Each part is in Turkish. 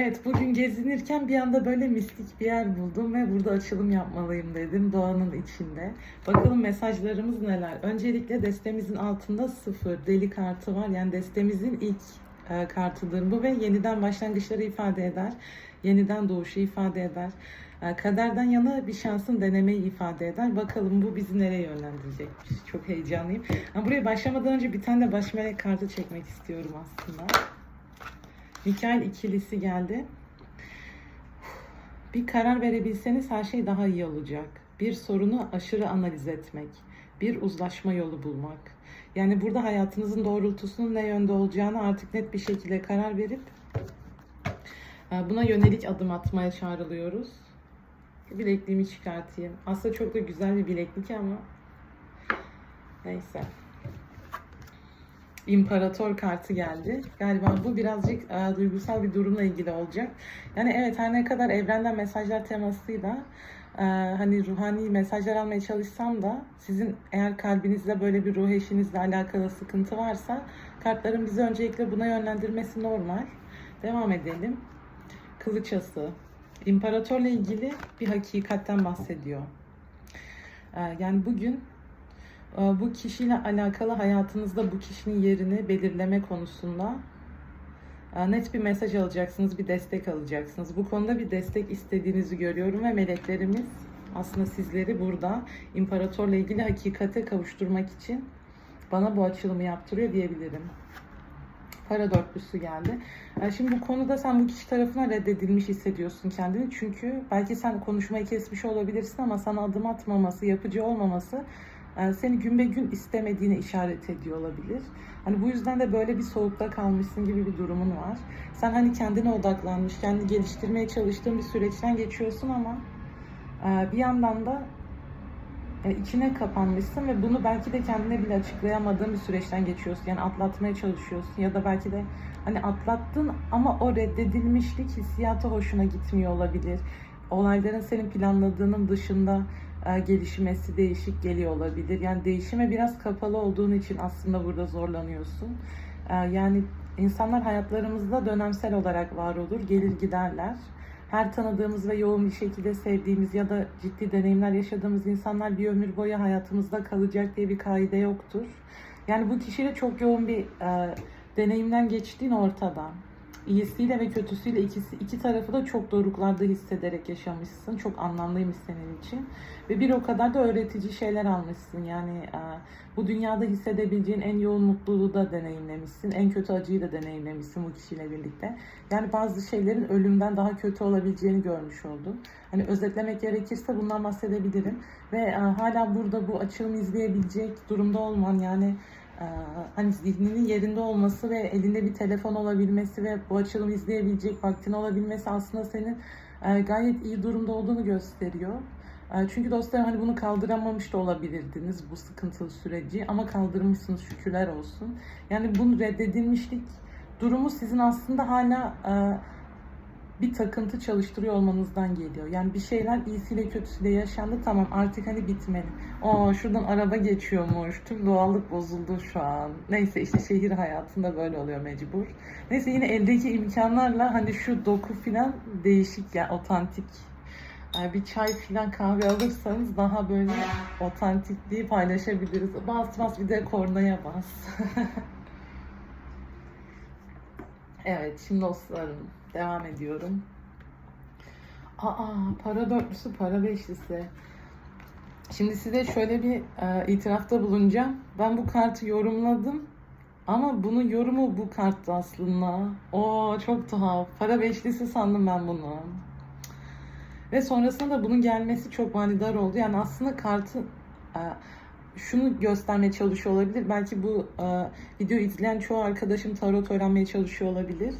Evet bugün gezinirken bir anda böyle mistik bir yer buldum ve burada açılım yapmalıyım dedim doğanın içinde. Bakalım mesajlarımız neler. Öncelikle destemizin altında sıfır deli kartı var. Yani destemizin ilk e, kartıdır bu ve yeniden başlangıçları ifade eder. Yeniden doğuşu ifade eder. E, kaderden yana bir şansın denemeyi ifade eder. Bakalım bu bizi nereye yönlendirecekmiş. Çok heyecanlıyım. Ama buraya başlamadan önce bir tane de baş melek kartı çekmek istiyorum aslında. Mikael ikilisi geldi. Bir karar verebilseniz her şey daha iyi olacak. Bir sorunu aşırı analiz etmek. Bir uzlaşma yolu bulmak. Yani burada hayatınızın doğrultusunun ne yönde olacağını artık net bir şekilde karar verip e, buna yönelik adım atmaya çağrılıyoruz. Bilekliğimi çıkartayım. Aslında çok da güzel bir bileklik ama neyse. İmparator kartı geldi. Galiba bu birazcık e, duygusal bir durumla ilgili olacak. Yani evet her ne kadar evrenden mesajlar temasıyla e, hani ruhani mesajlar almaya çalışsam da sizin eğer kalbinizde böyle bir ruh eşinizle alakalı sıkıntı varsa kartların bizi öncelikle buna yönlendirmesi normal. Devam edelim. Kılıç ası. İmparatorla ilgili bir hakikatten bahsediyor. E, yani bugün bu kişiyle alakalı hayatınızda bu kişinin yerini belirleme konusunda e, net bir mesaj alacaksınız, bir destek alacaksınız. Bu konuda bir destek istediğinizi görüyorum ve meleklerimiz aslında sizleri burada imparatorla ilgili hakikate kavuşturmak için bana bu açılımı yaptırıyor diyebilirim. Para dörtlüsü geldi. Yani Şimdi bu konuda sen bu kişi tarafından reddedilmiş hissediyorsun kendini. Çünkü belki sen konuşmayı kesmiş olabilirsin ama sana adım atmaması, yapıcı olmaması e, seni gün be gün istemediğini işaret ediyor olabilir. Hani bu yüzden de böyle bir soğukta kalmışsın gibi bir durumun var. Sen hani kendine odaklanmış, kendini geliştirmeye çalıştığın bir süreçten geçiyorsun ama e, bir yandan da e, içine kapanmışsın ve bunu belki de kendine bile açıklayamadığın bir süreçten geçiyorsun. Yani atlatmaya çalışıyorsun ya da belki de hani atlattın ama o reddedilmişlik hissiyatı hoşuna gitmiyor olabilir. Olayların senin planladığının dışında gelişmesi değişik geliyor olabilir. Yani değişime biraz kapalı olduğun için aslında burada zorlanıyorsun. E, yani insanlar hayatlarımızda dönemsel olarak var olur, gelir giderler. Her tanıdığımız ve yoğun bir şekilde sevdiğimiz ya da ciddi deneyimler yaşadığımız insanlar bir ömür boyu hayatımızda kalacak diye bir kaide yoktur. Yani bu kişiyle çok yoğun bir e, deneyimden geçtiğin ortada iyisiyle ve kötüsüyle ikisi iki tarafı da çok doruklarda hissederek yaşamışsın. Çok anlamlıymış senin için. Ve bir o kadar da öğretici şeyler almışsın. Yani e, bu dünyada hissedebileceğin en yoğun mutluluğu da deneyimlemişsin. En kötü acıyı da deneyimlemişsin bu kişiyle birlikte. Yani bazı şeylerin ölümden daha kötü olabileceğini görmüş oldun. Hani özetlemek gerekirse bundan bahsedebilirim. Ve e, hala burada bu açılımı izleyebilecek durumda olman yani hani zihninin yerinde olması ve elinde bir telefon olabilmesi ve bu açılımı izleyebilecek vaktin olabilmesi aslında senin e, gayet iyi durumda olduğunu gösteriyor. E, Çünkü dostlarım hani bunu kaldıramamış da olabilirdiniz bu sıkıntılı süreci ama kaldırmışsınız şükürler olsun. Yani bunu reddedilmişlik durumu sizin aslında hala e, bir takıntı çalıştırıyor olmanızdan geliyor. Yani bir şeyler iyisiyle kötüsüyle yaşandı tamam artık hani bitmeli. O şuradan araba geçiyormuş. Tüm doğallık bozuldu şu an. Neyse işte şehir hayatında böyle oluyor mecbur. Neyse yine eldeki imkanlarla hani şu doku filan değişik yani otantik. Yani bir çay filan kahve alırsanız daha böyle otantikliği paylaşabiliriz. Bas bas bir de kornaya bas. evet şimdi dostlarım Devam ediyorum. Aa, para dörtlüsü, para beşlisi. Şimdi size şöyle bir e, itirafta bulunacağım. Ben bu kartı yorumladım. Ama bunun yorumu bu karttı aslında. O çok tuhaf. Para beşlisi sandım ben bunu. Ve sonrasında da bunun gelmesi çok manidar oldu. Yani aslında kartı e, şunu göstermeye çalışıyor olabilir. Belki bu e, videoyu izleyen çoğu arkadaşım tarot öğrenmeye çalışıyor olabilir.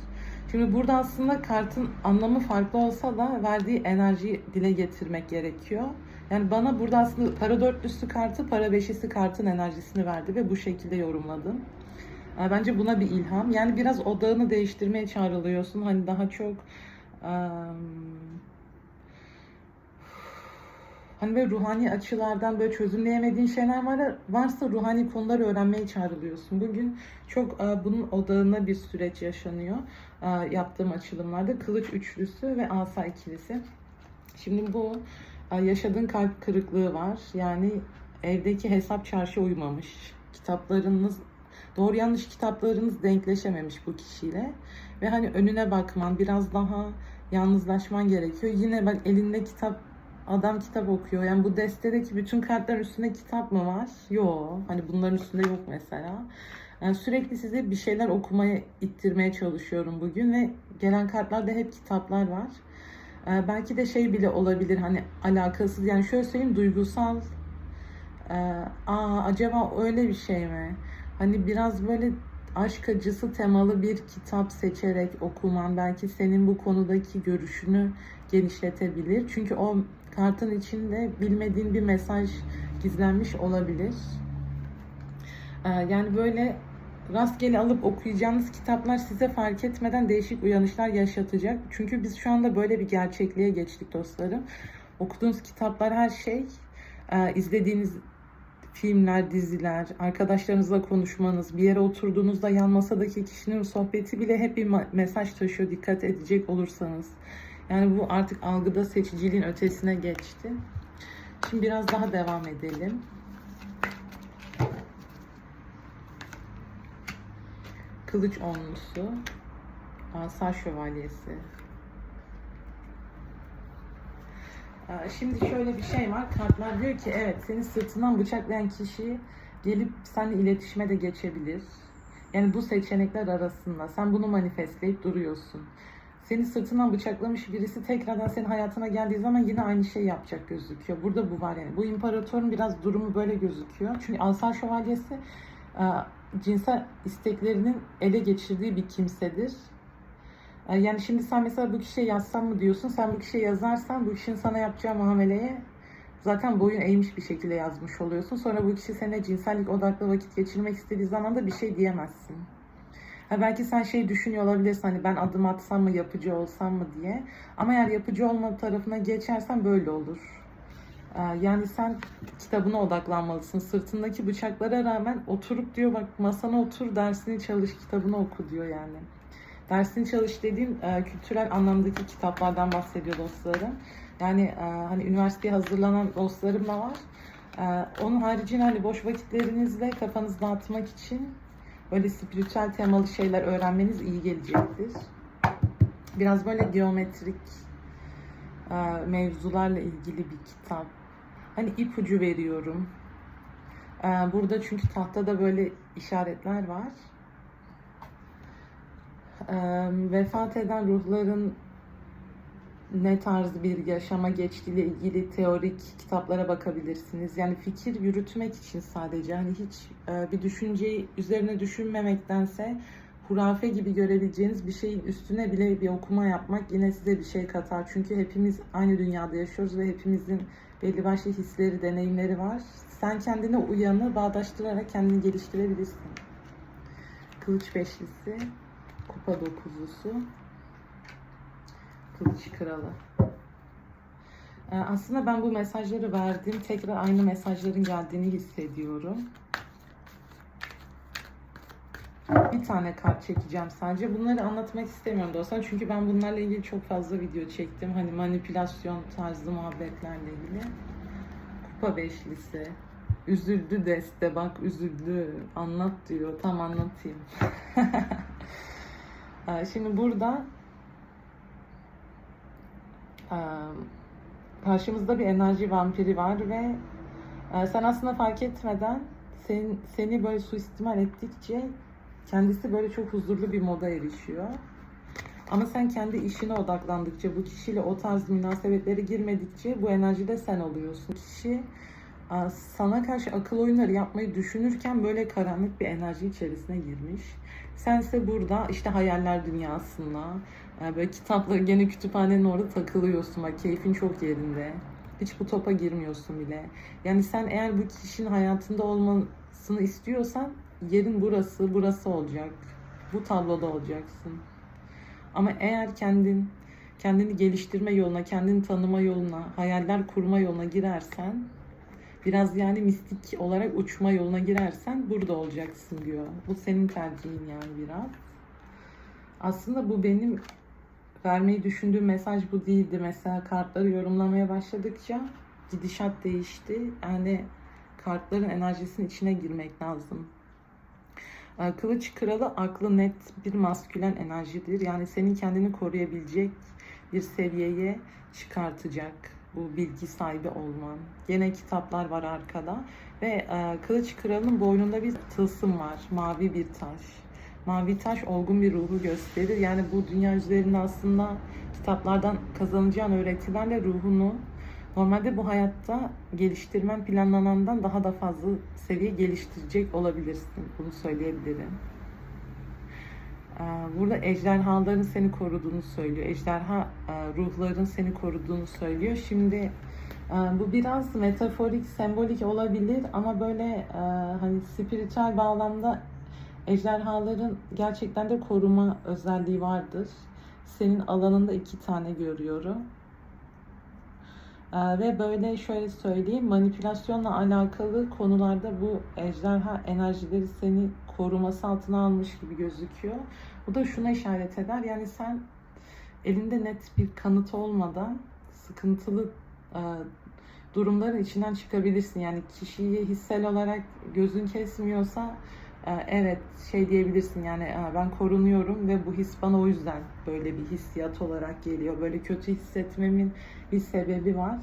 Şimdi burada aslında kartın anlamı farklı olsa da verdiği enerjiyi dile getirmek gerekiyor. Yani bana burada aslında para dörtlüsü kartı, para beşisi kartın enerjisini verdi ve bu şekilde yorumladım. Ee, bence buna bir ilham. Yani biraz odağını değiştirmeye çağrılıyorsun. Hani daha çok Hani böyle ruhani açılardan böyle çözümleyemediğin şeyler var, varsa ruhani konuları öğrenmeye çağrılıyorsun. Bugün çok e, bunun odağına bir süreç yaşanıyor e, yaptığım açılımlarda. Kılıç üçlüsü ve asa ikilisi. Şimdi bu e, yaşadığın kalp kırıklığı var. Yani evdeki hesap çarşı uymamış. Kitaplarınız doğru yanlış kitaplarınız denkleşememiş bu kişiyle. Ve hani önüne bakman, biraz daha yalnızlaşman gerekiyor. Yine bak elinde kitap Adam kitap okuyor. Yani bu destedeki bütün kartların üstünde kitap mı var? Yok. Hani bunların üstünde yok mesela. Yani sürekli size bir şeyler okumaya ittirmeye çalışıyorum bugün ve gelen kartlarda hep kitaplar var. Ee, belki de şey bile olabilir hani alakasız yani şöyle söyleyeyim duygusal ee, aa acaba öyle bir şey mi? Hani biraz böyle aşk acısı temalı bir kitap seçerek okuman belki senin bu konudaki görüşünü genişletebilir. Çünkü o kartın içinde bilmediğin bir mesaj gizlenmiş olabilir. Ee, yani böyle rastgele alıp okuyacağınız kitaplar size fark etmeden değişik uyanışlar yaşatacak. Çünkü biz şu anda böyle bir gerçekliğe geçtik dostlarım. Okuduğunuz kitaplar her şey, e, izlediğiniz filmler, diziler, arkadaşlarınızla konuşmanız, bir yere oturduğunuzda yan masadaki kişinin sohbeti bile hep bir mesaj taşıyor dikkat edecek olursanız. Yani bu artık algıda seçiciliğin ötesine geçti. Şimdi biraz daha devam edelim. Kılıç onlusu. Asa şövalyesi. Şimdi şöyle bir şey var. Kartlar diyor ki evet seni sırtından bıçaklayan kişi gelip seninle iletişime de geçebilir. Yani bu seçenekler arasında sen bunu manifestleyip duruyorsun. Seni sırtından bıçaklamış birisi tekrardan senin hayatına geldiği zaman yine aynı şey yapacak gözüküyor. Burada bu var yani. Bu imparatorun biraz durumu böyle gözüküyor. Çünkü Asa Şövalyesi e, cinsel isteklerinin ele geçirdiği bir kimsedir. E, yani şimdi sen mesela bu kişiye yazsam mı diyorsun. Sen bu kişiye yazarsan bu kişinin sana yapacağı muameleye zaten boyun eğmiş bir şekilde yazmış oluyorsun. Sonra bu kişi seninle cinsellik odaklı vakit geçirmek istediği zaman da bir şey diyemezsin. Ha belki sen şey düşünüyor olabilirsin hani ben adım atsam mı yapıcı olsam mı diye. Ama eğer yapıcı olma tarafına geçersen böyle olur. Ee, yani sen kitabına odaklanmalısın. Sırtındaki bıçaklara rağmen oturup diyor bak masana otur dersini çalış kitabını oku diyor yani. Dersini çalış dediğim e, kültürel anlamdaki kitaplardan bahsediyor dostlarım. Yani e, hani üniversiteye hazırlanan dostlarım da var. E, onun haricinde hani boş vakitlerinizle kafanızı dağıtmak için böyle spiritüel temalı şeyler öğrenmeniz iyi gelecektir. Biraz böyle geometrik e, mevzularla ilgili bir kitap. Hani ipucu veriyorum. E, burada çünkü tahtada böyle işaretler var. E, vefat eden ruhların ne tarz bir yaşama geçtiğiyle ilgili teorik kitaplara bakabilirsiniz. Yani fikir yürütmek için sadece hani hiç e, bir düşünceyi üzerine düşünmemektense hurafe gibi görebileceğiniz bir şeyin üstüne bile bir okuma yapmak yine size bir şey katar. Çünkü hepimiz aynı dünyada yaşıyoruz ve hepimizin belli başlı hisleri, deneyimleri var. Sen kendine uyanı bağdaştırarak kendini geliştirebilirsin. Kılıç beşlisi, kupa dokuzlusu, Kılıç Kralı. Ee, aslında ben bu mesajları verdim. Tekrar aynı mesajların geldiğini hissediyorum. Bir tane kart çekeceğim sadece. Bunları anlatmak istemiyorum dostlar. Çünkü ben bunlarla ilgili çok fazla video çektim. Hani manipülasyon tarzı muhabbetlerle ilgili. Kupa beşlisi. Üzüldü deste. Bak üzüldü. Anlat diyor. Tam anlatayım. Ee, Şimdi burada karşımızda bir enerji vampiri var ve sen aslında fark etmeden sen, seni böyle suistimal ettikçe kendisi böyle çok huzurlu bir moda erişiyor. Ama sen kendi işine odaklandıkça, bu kişiyle o tarz münasebetlere girmedikçe bu enerjide sen oluyorsun. Kişi sana karşı akıl oyunları yapmayı düşünürken böyle karanlık bir enerji içerisine girmiş. Sense burada işte hayaller dünyasında, yani böyle kitapla gene kütüphanenin orada takılıyorsun. Bak keyfin çok yerinde. Hiç bu topa girmiyorsun bile. Yani sen eğer bu kişinin hayatında olmasını istiyorsan yerin burası, burası olacak. Bu tabloda olacaksın. Ama eğer kendin kendini geliştirme yoluna, kendini tanıma yoluna, hayaller kurma yoluna girersen, biraz yani mistik olarak uçma yoluna girersen burada olacaksın diyor. Bu senin tercihin yani biraz. Aslında bu benim vermeyi düşündüğüm mesaj bu değildi. Mesela kartları yorumlamaya başladıkça gidişat değişti. Yani kartların enerjisinin içine girmek lazım. Ee, Kılıç kralı aklı net bir maskülen enerjidir. Yani senin kendini koruyabilecek bir seviyeye çıkartacak bu bilgi sahibi olman. Gene kitaplar var arkada ve e, Kılıç kralının boynunda bir tılsım var. Mavi bir taş. Mavi taş olgun bir ruhu gösterir. Yani bu dünya üzerinde aslında kitaplardan kazanacağın öğretilerle ruhunu normalde bu hayatta geliştirmen planlanandan daha da fazla seviye geliştirecek olabilirsin. Bunu söyleyebilirim. Ee, Burada ejderhaların seni koruduğunu söylüyor. Ejderha e, ruhların seni koruduğunu söylüyor. Şimdi e, bu biraz metaforik, sembolik olabilir ama böyle e, hani spiritüel bağlamda ejderhaların gerçekten de koruma özelliği vardır. Senin alanında iki tane görüyorum. Ve böyle şöyle söyleyeyim manipülasyonla alakalı konularda bu ejderha enerjileri seni koruması altına almış gibi gözüküyor. Bu da şuna işaret eder yani sen elinde net bir kanıt olmadan sıkıntılı e, durumların içinden çıkabilirsin. Yani kişiyi hissel olarak gözün kesmiyorsa e, evet şey diyebilirsin yani ben korunuyorum ve bu his bana o yüzden böyle bir hissiyat olarak geliyor. Böyle kötü hissetmemin bir sebebi var.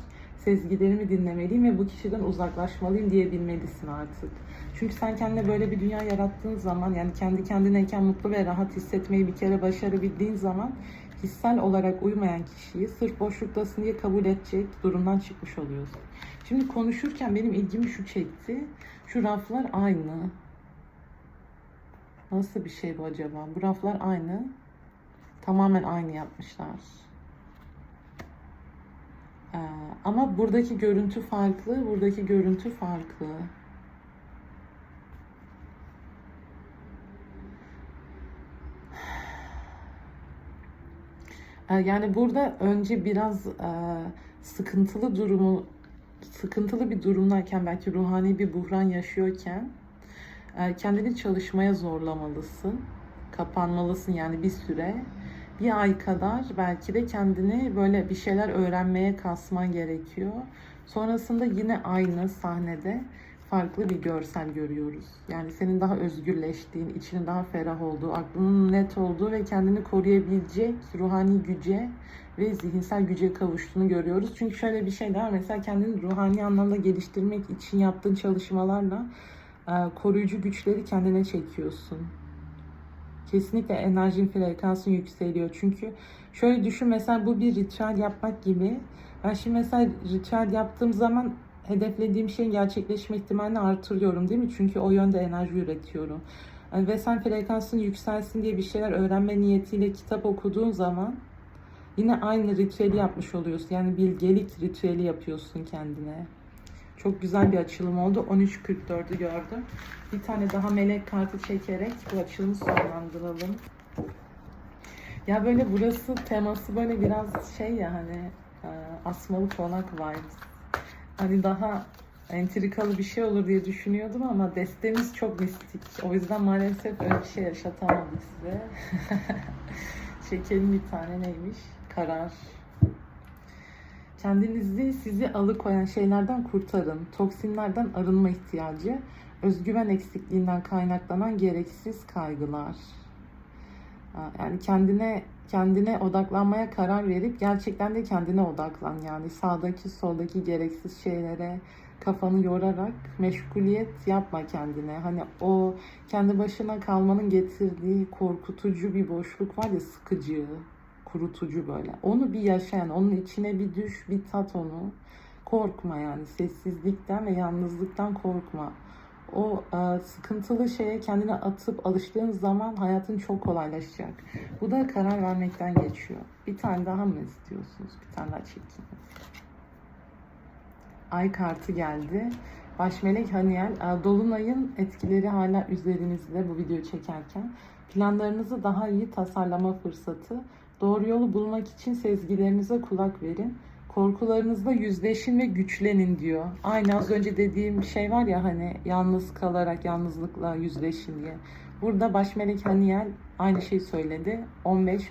Sezgilerimi dinlemeliyim ve bu kişiden uzaklaşmalıyım diyebilmelisin artık. Çünkü sen kendine böyle bir dünya yarattığın zaman yani kendi kendineyken mutlu ve rahat hissetmeyi bir kere başarabildiğin zaman hissel olarak uymayan kişiyi sırf boşluktasın diye kabul edecek durumdan çıkmış oluyorsun. Şimdi konuşurken benim ilgimi şu çekti. Şu raflar aynı. Nasıl bir şey bu acaba? Bu raflar aynı. Tamamen aynı yapmışlar. Ee, ama buradaki görüntü farklı, buradaki görüntü farklı. Ee, Yani burada önce biraz e, sıkıntılı durumu, sıkıntılı bir durumdayken belki ruhani bir buhran yaşıyorken e, kendini çalışmaya zorlamalısın. Kapanmalısın yani bir süre. Bir ay kadar belki de kendini böyle bir şeyler öğrenmeye kasman gerekiyor. Sonrasında yine aynı sahnede farklı bir görsel görüyoruz. Yani senin daha özgürleştiğin, içinin daha ferah olduğu, aklının net olduğu ve kendini koruyabilecek ruhani güce ve zihinsel güce kavuştuğunu görüyoruz. Çünkü şöyle bir şey daha mesela kendini ruhani anlamda geliştirmek için yaptığın çalışmalarla e, koruyucu güçleri kendine çekiyorsun. Kesinlikle enerjin frekansın yükseliyor. Çünkü şöyle düşün mesela bu bir ritüel yapmak gibi. Ben şimdi mesela ritüel yaptığım zaman hedeflediğim şeyin gerçekleşme ihtimalini artırıyorum değil mi? Çünkü o yönde enerji üretiyorum. Yani ve sen frekansın yükselsin diye bir şeyler öğrenme niyetiyle kitap okuduğun zaman yine aynı ritüeli yapmış oluyorsun. Yani bilgelik ritüeli yapıyorsun kendine. Çok güzel bir açılım oldu. 13.44'ü gördüm. Bir tane daha melek kartı çekerek bu açılımı sonlandıralım. Ya böyle burası teması böyle biraz şey ya hani e, asmalı konak vibes. Hani daha entrikalı bir şey olur diye düşünüyordum ama destemiz çok mistik. O yüzden maalesef öyle bir şey yaşatamadık size. Çekelim bir tane neymiş? Karar. Kendinizi sizi alıkoyan şeylerden kurtarın. Toksinlerden arınma ihtiyacı, özgüven eksikliğinden kaynaklanan gereksiz kaygılar. Yani kendine kendine odaklanmaya karar verip gerçekten de kendine odaklan. Yani sağdaki soldaki gereksiz şeylere kafanı yorarak meşguliyet yapma kendine. Hani o kendi başına kalmanın getirdiği korkutucu bir boşluk var ya sıkıcı, kurutucu böyle. Onu bir yaşayan, onun içine bir düş, bir tat onu. Korkma yani sessizlikten ve yalnızlıktan korkma. O e, sıkıntılı şeye kendini atıp alıştığın zaman hayatın çok kolaylaşacak. Bu da karar vermekten geçiyor. Bir tane daha mı istiyorsunuz? Bir tane daha çekeyim. Ay kartı geldi. Başmelek Haniel, e, Dolunay'ın etkileri hala üzerinizde bu videoyu çekerken. Planlarınızı daha iyi tasarlama fırsatı. Doğru yolu bulmak için sezgilerinize kulak verin. Korkularınızla yüzleşin ve güçlenin diyor. Aynı az önce dediğim şey var ya hani yalnız kalarak yalnızlıkla yüzleşin diye. Burada Başmelek Haniyel aynı şeyi söyledi. 15-18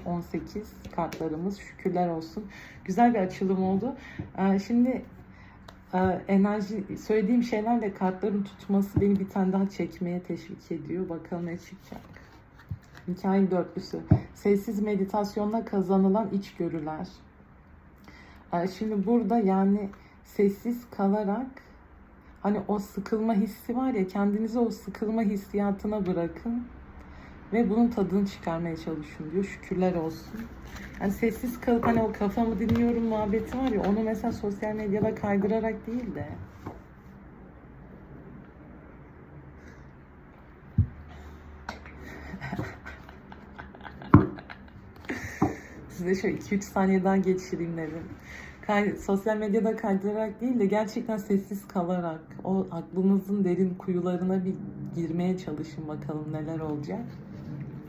kartlarımız şükürler olsun. Güzel bir açılım oldu. Ee, Şimdi e, enerji söylediğim şeylerle kartların tutması beni bir tane daha çekmeye teşvik ediyor. Bakalım ne çıkacak. Hikaye dörtlüsü. Sessiz meditasyonla kazanılan içgörüler. Ee, Şimdi burada yani sessiz kalarak hani o sıkılma hissi var ya kendinizi o sıkılma hissiyatına bırakın ve bunun tadını çıkarmaya çalışın diyor. Şükürler olsun. Yani sessiz kalıp hani o kafamı dinliyorum muhabbeti var ya onu mesela sosyal medyada kaydırarak değil de size şöyle 2-3 saniye daha geçireyim dedim. Kay- sosyal medyada kaydırarak değil de gerçekten sessiz kalarak o aklınızın derin kuyularına bir girmeye çalışın bakalım neler olacak.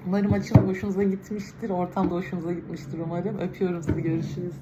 Umarım açılım hoşunuza gitmiştir. Ortam da hoşunuza gitmiştir umarım. Öpüyorum sizi. Görüşürüz.